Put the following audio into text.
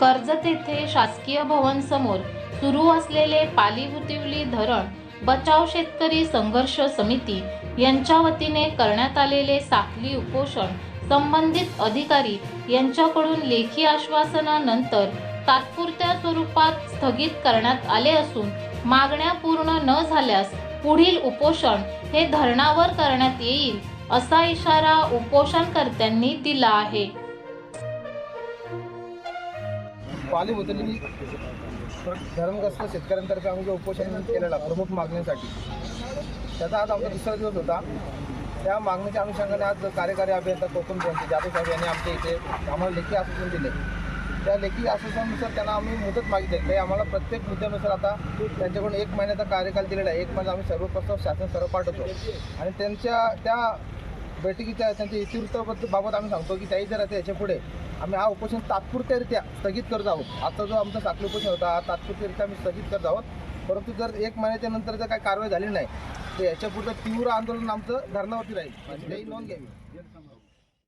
कर्जत येथे शासकीय भवन समोर सुरू असलेले पालीभूतिवली धरण बचाव शेतकरी संघर्ष समिती यांच्या वतीने करण्यात आलेले साखली उपोषण संबंधित अधिकारी यांच्याकडून लेखी आश्वासनानंतर तात्पुरत्या स्वरूपात स्थगित करण्यात आले असून मागण्या पूर्ण न झाल्यास पुढील उपोषण हे धरणावर करण्यात येईल असा इशारा उपोषणकर्त्यांनी दिला आहे. पाली उतरलेली धरणग्रस्त शेतकऱ्यांतर्फे आम्ही जे उपोषण केलेला प्रमुख मागणीसाठी त्याचा आज आमचा दुसरा दिवस होता. त्या मागणीच्या अनुषंगाने आज कार्यकारी अभियंता कोकण जयंती जाधव साहेब यांनी आमच्या इथे आम्हाला लेखी आश्वासन दिले. त्या लेखी आश्वासनानुसार त्यांना आम्ही मुदत मागितली. काही आम्हाला प्रत्येक मुद्द्यानुसार आता त्यांच्याकडून एक महिन्याचा कार्यकाल दिलेला आहे. एक महिना आम्ही सर्व प्रस्ताव शासन सर्व पाठवतो. आणि त्यांच्या त्या बैठकीच्या त्यांच्या इतिवृत्ताबद्दल बाबत आम्ही सांगतो की त्याही जर आता याच्यापुढे आम्ही हा उपोषण तात्पुरत्यारित्या स्थगित करत आहोत. आता जो आमचा साखळी उपोषण होता हा तात्पुरत्यारित्या आम्ही स्थगित करत आहोत. परंतु जर एक महिन्याच्या नंतर जर काही कारवाई झाली नाही तर याच्यापुढचं तीव्र आंदोलन आमचं धरणावरती राहील. म्हणजे याची नोंद घ्यावी.